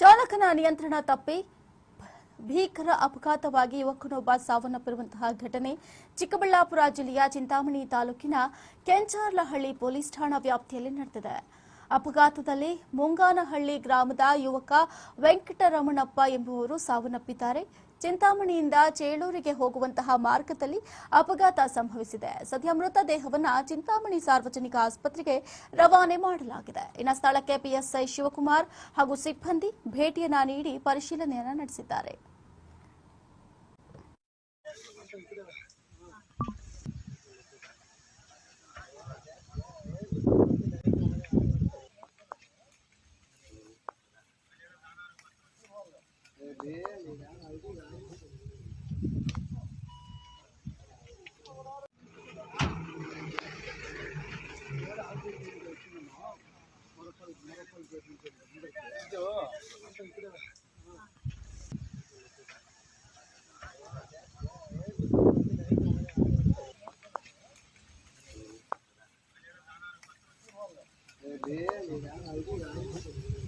ಚಾಲಕನ ನಿಯಂತ್ರಣ ತಪ್ಪಿ ಭೀಕರ ಅಪಘಾತವಾಗಿ ಯುವಕನೊಬ್ಬ ಸಾವನ್ನಪ್ಪಿರುವಂತಹ ಘಟನೆ ಚಿಕ್ಕಬಳ್ಳಾಪುರ ಜಿಲ್ಲೆಯ ಚಿಂತಾಮಣಿ ತಾಲೂಕಿನ ಕೆಂಚಾರ್ಲಹಳ್ಳಿ ಪೊಲೀಸ್ ಠಾಣಾ ವ್ಯಾಪ್ತಿಯಲ್ಲಿ ನಡೆದಿದೆ. ಅಪಘಾತದಲ್ಲಿ ಮುಂಗಾನಹಳ್ಳಿ ಗ್ರಾಮದ ಯುವಕ ವೆಂಕಟರಮಣಪ್ಪ ಎಂಬುವರು ಸಾವನ್ನಪ್ಪಿದ್ದಾರೆ. ಚಿಂತಾಮಣಿಯಿಂದ ಚೇಳೂರಿಗೆ ಹೋಗುವಂತಹ ಮಾರ್ಗದಲ್ಲಿ ಅಪಘಾತ ಸಂಭವಿಸಿದೆ. ಸದ್ಯ ಮೃತದೇಹವನ್ನು ಚಿಂತಾಮಣಿ ಸಾರ್ವಜನಿಕ ಆಸ್ಪತ್ರೆಗೆ ರವಾನೆ ಮಾಡಲಾಗಿದೆ. ಇನ್ನು ಸ್ಥಳಕ್ಕೆ ಪಿಎಸ್ಐ ಶಿವಕುಮಾರ್ ಹಾಗೂ ಸಿಬ್ಬಂದಿ ಭೇಟಿಯನ್ನ ನೀಡಿ ಪರಿಶೀಲನೆಯನ್ನು ನಡೆಸಿದ್ದಾರೆ. 네, 네, 양 알고 양.